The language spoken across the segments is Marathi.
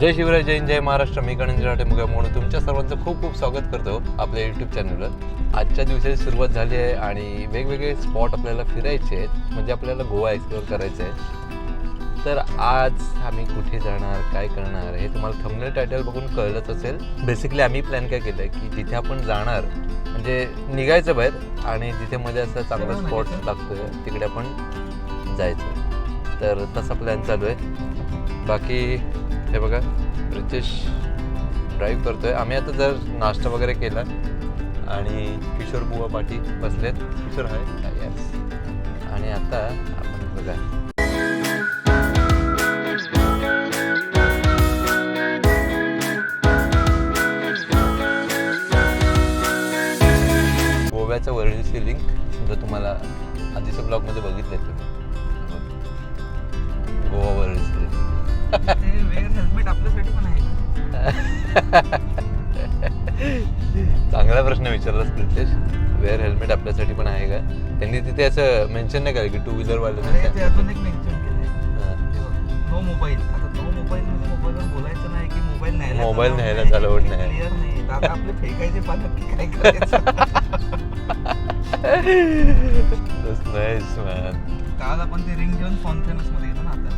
जय शिवराय जय जय महाराष्ट्र. मी गणेश राठे मुगा म्हणून तुमच्या सर्वांचं खूप खूप स्वागत करतो आपल्या यूट्यूब चॅनलवर आजच्या दिवसाची सुरुवात झाली आहे आणि वेगवेगळे स्पॉट आपल्याला फिरायचे आहेत. म्हणजे आपल्याला गोवा एक्सप्लोअर करायचं आहे. तर आज आम्ही कुठे जाणार काय करणार हे तुम्हाला थंबनेल टायटल बघून कळलंच असेल. बेसिकली आम्ही प्लॅन काय केलं आहे की जिथे आपण जाणार म्हणजे निघायचं बाहेर आणि जिथे मध्ये असं चांगला स्पॉट लागतोय तिकडे आपण जायचं. तर तसा प्लॅन चालू आहे. बाकी हे बघा रितेश ड्राईव्ह करतोय. आम्ही आता जर नाश्ता वगैरे केला आणि किशोर बुवा पाठी बसलेत किशोर आहे यस आणि आता आपण बघा. गोव्याचं वर्ल्डची लिंक समजा तुम्हाला आधीच्या ब्लॉगमध्ये बघितले चांगला प्रश्न विचारलास प्रितेश. वेअर हेल्मेट आपल्यासाठी पण आहे का? त्यांनी तिथे असं मेन्शन नाही केलं की टू व्हीलर ते वाले अजून एक मेन्शन केलंय. नो मोबाईल आता नो मोबाईल मोबाईलवर बोलायचं नाही की मोबाईल न्यायला मोबाईल न्यायला नाही, allowed नाही. clear नाही. तर आता आपले फेकायचे पालक की काय करायचं? नाईस मॅन काल आपण ते रिंग घेऊन मध्ये गेलो ना आता.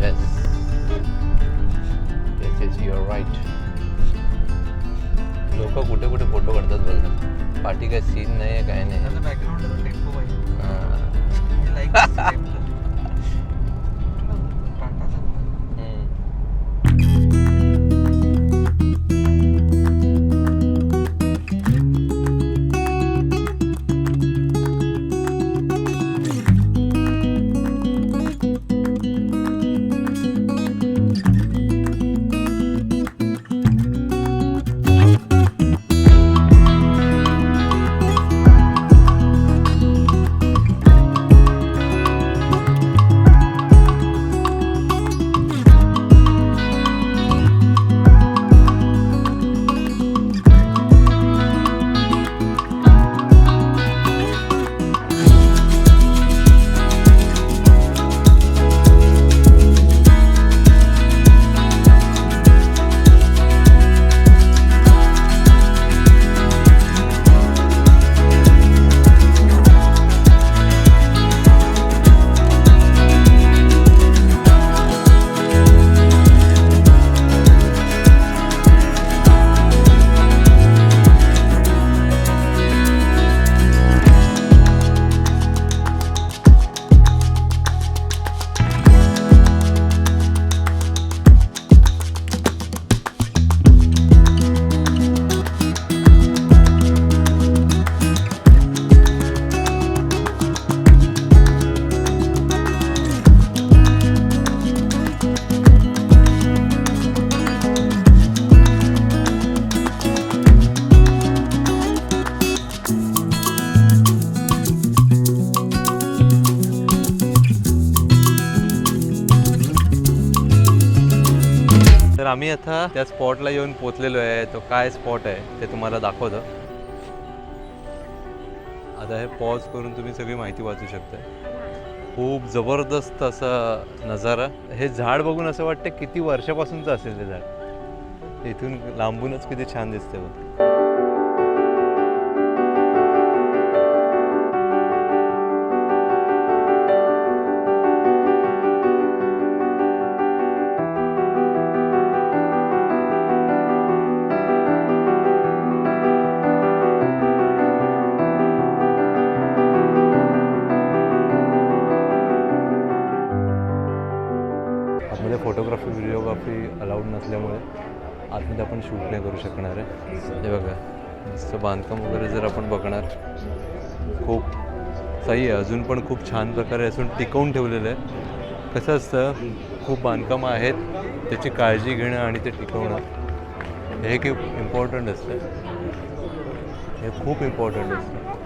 येस येस युअर राईट लोक कुठे कुठे फोटो काढतात बघ पाठी काय सीन नाही आहे काय नाही बॅकग्राऊंड आम्ही आता त्या स्पॉटला येऊन पोचलेलो आहे. तो काय स्पॉट आहे ते तुम्हाला दाखवतो. आता हे पॉज करून तुम्ही सगळी माहिती वाचू शकता खूप जबरदस्त असा नजारा. हे झाड बघून असं वाटतं किती वर्षापासूनचं असेल ते झाड. इथून लांबूनच किती छान दिसते बघ. असल्यामुळे आतमध्ये आपण शूट नाही करू शकणार आहे. हे बघा नुसतं बांधकाम वगैरे जर आपण बघणार खूप सही आहे. अजून पण खूप छान प्रकारे अजून टिकवून ठेवलेलं आहे. कसं असतं खूप बांधकामं आहेत त्याची काळजी घेणं आणि ते टिकवणं हे खूप इम्पॉर्टंट असतं. हे खूप इम्पॉर्टंट असतं.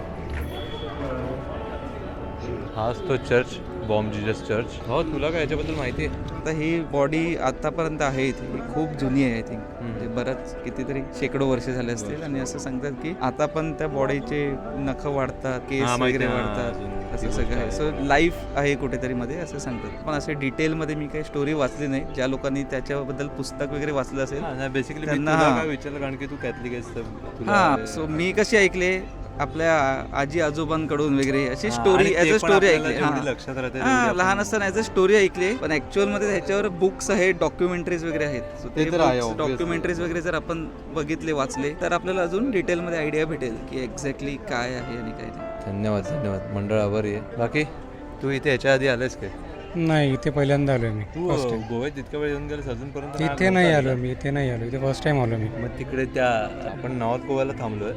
हाच तो चर्च बॉम्ब जिजस चर्च हो तुला काय याच्याबद्दल माहिती आहे? आता ही बॉडी आतापर्यंत आहे इथे. ही खूप जुनी आहे आय थिंक म्हणजे बरंच कितीतरी शेकडो वर्ष झाले असतील आणि असं सांगतात की आता पण त्या बॉडीचे नख वाढतात केस हा, माहिती वगैरे आहे, वाढतात. असं सगळं आहे. सो लाईफ आहे कुठेतरी मध्ये असं सांगतात. पण असे डिटेलमध्ये मी काही स्टोरी वाचली नाही. ज्या लोकांनी त्याच्याबद्दल पुस्तक वगैरे वाचलं असेल बेसिकली त्यांना. काय विचारलं? कारण की तू कॅथलिक आहेस तर तुला- हां सो मी कशी ऐकले? आपल्या आजी आजोबांकडून वगैरे अशी स्टोरी ते अ स्टोरी ऐकली. हां. लक्षात राहते तेवढी लहान असताना ॲज अ स्टोरी ऐकली. पण ॲक्च्युअलमध्ये त्याच्यावर बुक्स आहेत डॉक्युमेंटरीज वगैरे आहेत. So ते तर आहे, obviously. डॉक्युमेंटरीज वगैरे जर आपण बघितले वाचले तर आपल्याला अजून डिटेलमध्ये आयडिया भेटेल की एक्झॅक्टली काय आहे आणि काय नाही. धन्यवाद धन्यवाद. मंडळ आभारी आहे. बाकी? तू इथे याच्या आधी आलेस काय? नाही इथे पहिल्यांदा आलो मी. तू गोव्यात जितक्या वेळ येऊन गेलास अजूनपर्यंत इथे नाही आलो मी इथे नाही आलो इथे फर्स्ट टाइम आलो मी. मग तिकडे त्या आपण नॉर्थ गोव्याला थांबलोय.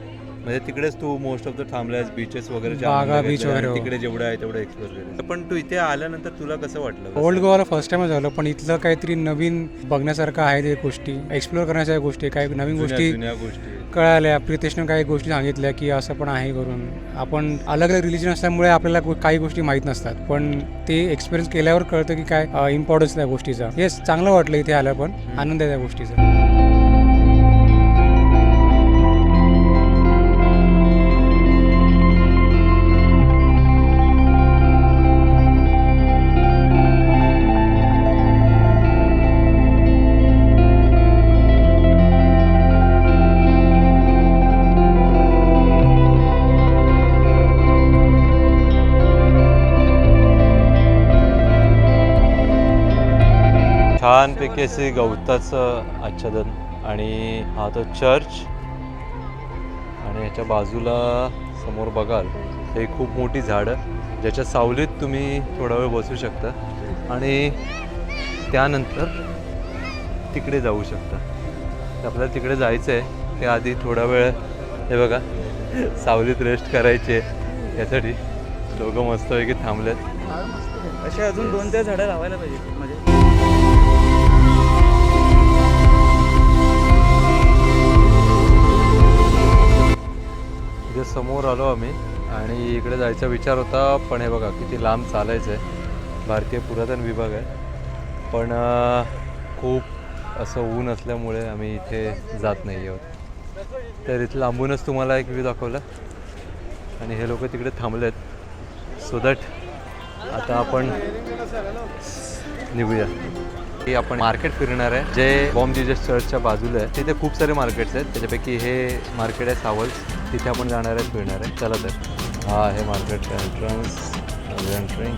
म्हणजे तिकडेच तू मोस्ट ऑफ द थांबलायस बीचेस वगैरे बागा beach वगैरे, हो. तिकडे जेवढं आहे तेवढं एक्सप्लोर केलं पण तू इथे आल्यानंतर तुला कसं वाटलं? ओल्ड गोवाला फर्स्ट टाइमच आलो पण इथलं काहीतरी नवीन बघण्यासारखं आहे ते गोष्टी एक्सप्लोर करण्याच्या गोष्टी काही नवीन जुन्या- गोष्टी जुन्या गोष्टी. कळाल्या. प्रितेशनं काही गोष्टी सांगितल्या की असं पण आहे करून. आपण अलग अलग रिलिजन असल्यामुळे आपल्याला गो- काही गोष्टी माहीत नसतात. पण ते एक्सपिरियन्स केल्यावर कळतं की काय इम्पॉर्टन्स त्या गोष्टीचा. येस चांगलं वाटलं इथे आलं पण आनंद आहे त्या गोष्टीचा. छानपैकी असे गवताचं आच्छादन आणि हा तो चर्च. आणि ह्याच्या बाजूला समोर बघाल हे खूप मोठी झाडं ज्याच्या सावलीत तुम्ही थोडा वेळ बसू शकता आणि त्यानंतर तिकडे जाऊ शकता. आपल्याला तिकडे जायचं आहे त्या आधी थोडा वेळ हे बघा सावलीत रेस्ट करायची. आहे यासाठी लोकं मस्तपैकी थांबलेत. असे अजून दोन चार झाडं लावायला पाहिजे म्हणजे. इथे समोर आलो आम्ही आणि इकडे जायचा विचार होता पण हे बघा किती लांब चालायचं आहे. भारतीय पुरातन विभाग आहे. पण खूप असं ऊन असल्यामुळे आम्ही इथे जात नाही आहोत. तर इथं लांबूनच तुम्हाला एक व्ह्यू दाखवला. आणि हे लोक तिकडे थांबलेत. सो दॅट आता आपण निघूया. की आपण मार्केट फिरणार आहे जे बॉम्ब जिजस चर्चच्या बाजूला आहे तिथे खूप सारे मार्केट्स आहेत. त्याच्यापैकी हे मार्केट आहे सावल्स तिथे आपण जाणार आहे फिरणार आहे. चला तर. हा हे मार्केट एंट्रन्स एंट्रिंग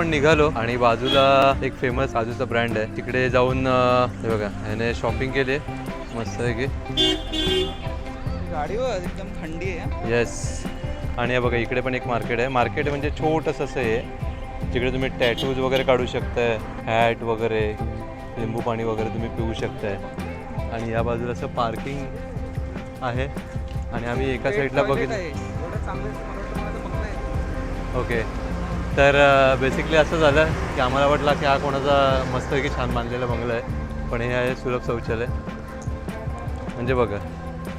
आपण निघालो आणि बाजूला एक फेमस काजूचा ब्रँड आहे. तिकडे जाऊन हे बघा ह्याने शॉपिंग केली मस्त आहे की गाडीवर एकदम थंडी आहे. येस आणि हे बघा इकडे पण एक मार्केट आहे. मार्केट म्हणजे छोटंसं असं आहे जिकडे तुम्ही टॅटूज वगैरे काढू शकताय हॅट वगैरे लिंबू पाणी वगैरे तुम्ही पिऊ शकताय. आणि या बाजूला असं पार्किंग आहे. आणि आम्ही एका साईडला बघितलं. ओके तर बेसिकली असं झालं की आम्हाला वाटलं की हा कोणाचा मस्तपैकी छान बांधलेला बंगला आहे पण हे आहे सुलभ शौचालय. म्हणजे बघा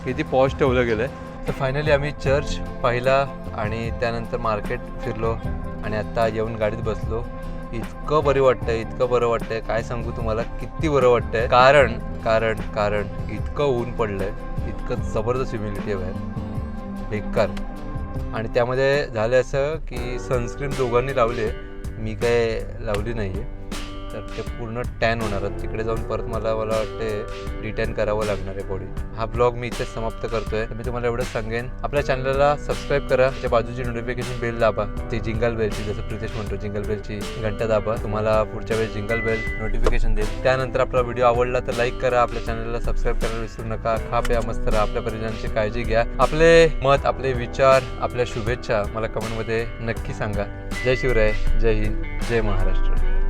किती पॉश ठेवलं गेलं आहे तर फायनली आम्ही चर्च पाहिला आणि त्यानंतर मार्केट फिरलो आणि आत्ता येऊन गाडीत बसलो. इतकं बरं वाटतंय इतकं बरं वाटतंय. काय सांगू तुम्हाला किती बरं वाटतंय. कारण कारण कारण इतकं ऊन पडलंय इतकं जबरदस्त ह्युमिडिटी आहे बाहेर. बेकार. आणि त्यामध्ये झालं असं की सनस्क्रीन दोघांनी लावली आहे. मी काय लावली नाही आहे तर ते पूर्ण टॅन होणार आहेत. तिकडे जाऊन परत मला मला वाटते रिटर्न करावं लागणार आहे बॉडी हा ब्लॉग मी इथेच समाप्त करतोय. तर मी तुम्हाला एवढंच सांगेन. आपल्या चॅनलला सबस्क्राईब करा. त्या बाजूची नोटिफिकेशन बेल दाबा. ते जिंगल बेलची जसं प्रितेश म्हणतो जिंगल बेलची घंटा दाबा. तुम्हाला पुढच्या वेळेस जिंगल बेल नोटिफिकेशन देईल. त्यानंतर आपला व्हिडिओ आवडला तर लाईक करा. आपल्या चॅनलला सबस्क्राईब करायला विसरू नका. खा प्या मस्त राहा. आपल्या परिजनांची काळजी घ्या. आपले मत आपले विचार आपल्या शुभेच्छा मला कमेंटमध्ये नक्की सांगा. जय शिवराय. जय हिंद. जय महाराष्ट्र.